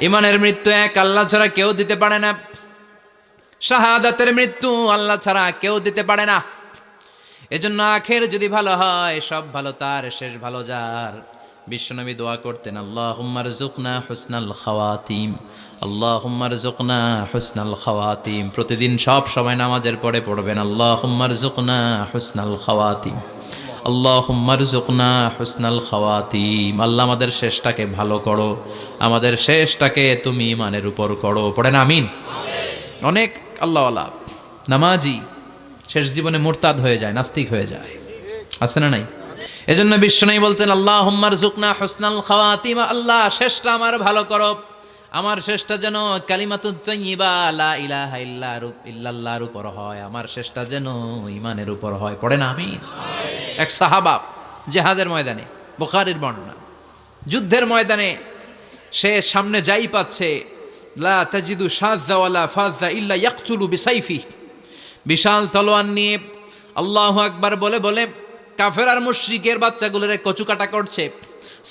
ইমানের মৃত্যু এক, আল্লাহ ছাড়া কেউ দিতে পারে না। শাহাদাতের মৃত্যু আল্লাহ ছাড়া কেউ দিতে পারে না। এজন্য আখের যদি ভালো হয়, সব ভালো তার, শেষ ভালো যার। বিশ্বনবী দোয়া করতেন আল্লাহ হুম্মার জুকনা হুসনাল খাওয়াতিম আল্লাহ হুম্মার জুকনা হুসনাল খাওয়াতিম। প্রতিদিন সব সময় নামাজের পরে পড়বেন আল্লাহ হুম্মার জুকনা হুসনাল খাওয়াতিম। আল্লাহ হুম্মার জুকনা হুসনাল খাওয়াতিম। আল্লাহ আমাদের শেষটাকে ভালো করো। আমাদের শেষটাকে তুমি ইমানের উপর করো। পড়েন আমিন। অনেক আল্লাহ আল্লাহ নামাজি শেষ জীবনে মোরতাদ হয়ে যায় নাস্তিক হয়ে যায়। আছে না নাই? এজন্য বিশ্বনবী বলতেন আল্লাহ হুম্মার জুকনা হুসনাল খাওয়াতিম। আল্লাহ শেষটা আমার ভালো করো। আমার শেষটা যেন ইল্লাল্লাহর উপর হয়। আমার শেষটা যেন ইমানের উপর হয়। পড়ে না আমিন। এক সাহাবা জেহাদের ময়দানে, বুখারীর বর্ণনা। যুদ্ধের ময়দানে সে সামনে যাই পাচ্ছে, লা তাজিদু সাজ্জা ওয়ালা ফাজ্জা ইল্লা ইয়াকতুলু বিসাইফি। বিশাল তলোয়ার নিয়ে আল্লাহ আকবার বলে বলে কাফের আর মুশরিকের বাচ্চাগুলোরে কচুকাটা করছে।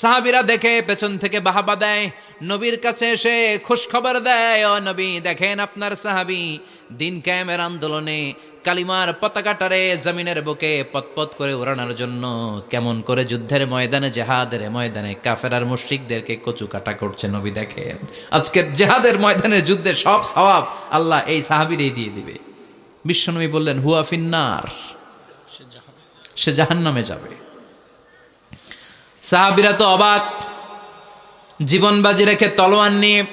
সাহাবিরা দেখে পেছন থেকে বাহাবা দেয়, নবীর কাছে এসে খুশ খবর দেয়, ও নবী, দেখেন আপনার সাহাবি দিন ক্যামের আন্দোলনে কালিমার পতাকাটারে জমিনের বুকে পতপত করে উড়ানোর জন্য কেমন করে যুদ্ধের ময়দানে, জেহাদের ময়দানে কাফের আর মুশরিকদেরকে কচু কাটা করছে নবী দেখেন। আজকের জেহাদের ময়দানে যুদ্ধের সব সওয়াব আল্লাহ এই সাহাবিরেই দিয়ে দিবে। বিশ্বনবী বললেন, হুয়া ফিন্নার। সে জাহান নামে যাবে। সাহাবিরা তো অবাক। জীবন বাজি রেখে তলোয়ার নিয়ে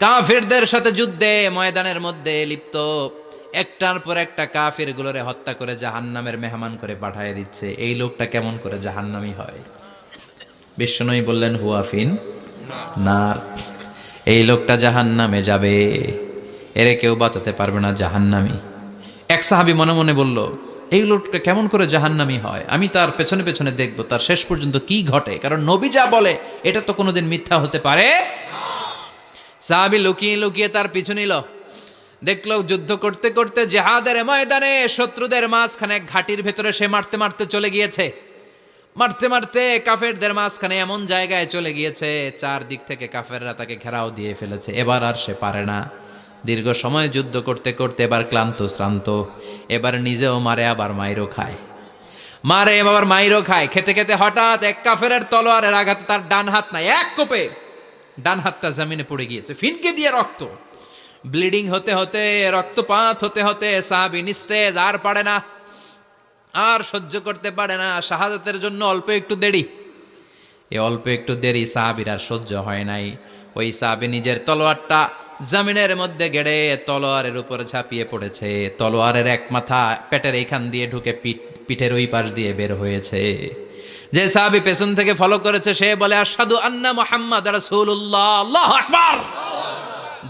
কাফেরদের সাথে যুদ্ধে ময়দানের মধ্যে লিপ্ত। একটার পর একটা কাফের গুলোরে হত্যা করে জাহান্নামের মেহমান করে পাঠিয়ে দিচ্ছে। এই লোকটা কেমন করে জাহান্নামি হয়? বিশ্বনবী বললেন হুয়াফিন নার। এই লোকটা জাহান্নামে যাবে। এরে কেউ বাঁচাতে পারবে না জাহান্নামি। এক সাহাবি মনে মনে বলল, এই লোকটা কেমন করে জাহান্নামি হয়? আমি তার পেছনে পেছনে দেখব। তার শেষ পর্যন্ত কি ঘটে? কারণ নবী যা বলে, এটা তো কোনোদিন মিথ্যা হতে পারে সাহাবি লুকিয়ে লুকিয়ে তার পিছু নিল। দেখল যুদ্ধ করতে করতে জেহাদের ময়দানে শত্রুদের মাঝখানে ঘাটির ভেতরে সে মারতে মারতে চলে গিয়েছে। মারতে মারতে কাফেরদের মাঝখানে এমন জায়গায় চলে গিয়েছে, চারদিক থেকে কাফেররা তাকে ঘেরাও দিয়ে ফেলেছে। এবার আর সে পারে না। দীর্ঘ সময় যুদ্ধ করতে করতে এবার ক্লান্ত, শ্রান্ত, এবার নিজেও মারে, আবার মাইরও খায়। মারে, আবার মাইরও খায়। খেতে খেতে হঠাৎ এক কাফেরের তলোয়ারের আঘাতে তার ডান হাত নাই, এক কোপে ডান হাতটা জমিনে পড়ে গিয়েছে। ফিনকে দিয়ে রক্ত। ব্লিডিং হতে হতে, রক্তপাত হতে হতে সাহাবি নিস্তেজ, আর পারে না। আর সহ্য করতে পারে না। শাহাদাতের জন্য অল্প একটু দেরি। এ অল্প একটু দেরি সাহাবির আর সহ্য হয় নাই। ওই সাহাবি নিজের তলোয়ারটা জামিনের মধ্যে গেড়ে তলোয়ারের উপর ঝাঁপিয়ে পড়েছে। তলোয়ারের এক মাথা পেটের এইখান দিয়ে ঢুকে পিঠ, পিঠের ওই পাশ দিয়ে বের হয়েছে। যে সাহাবি পেছন থেকে ফলো করেছে, সে বলে আসাদু আন্না মোহাম্মদ রাসূলুল্লাহ, আল্লাহু আকবার!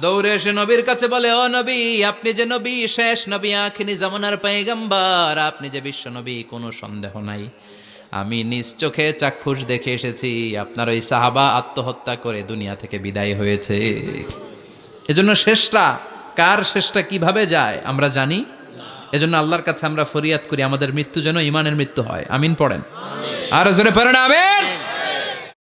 দৌড়ে এসে নবীর কাছে বলে, ও নবী, আপনি যে নবী, শেষ নবী আখিনি জামানার পাইগাম্বার আপনি যে বিশ্ব নবী, কোনো সন্দেহ নাই। আমি নিজ চোখে চাক্ষুষ দেখে এসেছি, আপনার ওই সাহাবা আত্মহত্যা করে দুনিয়া থেকে বিদায় হয়েছে। এজন্য শেষটা, কার শেষটা কীভাবে যায়, আমরা জানি? এজন্য আল্লাহর কাছে আমরা ফরিয়াদ করি, আমাদের মৃত্যু যেন ইমানের মৃত্যু হয়। আমিন পড়েন। আর জোরে পড়েন, আমিন।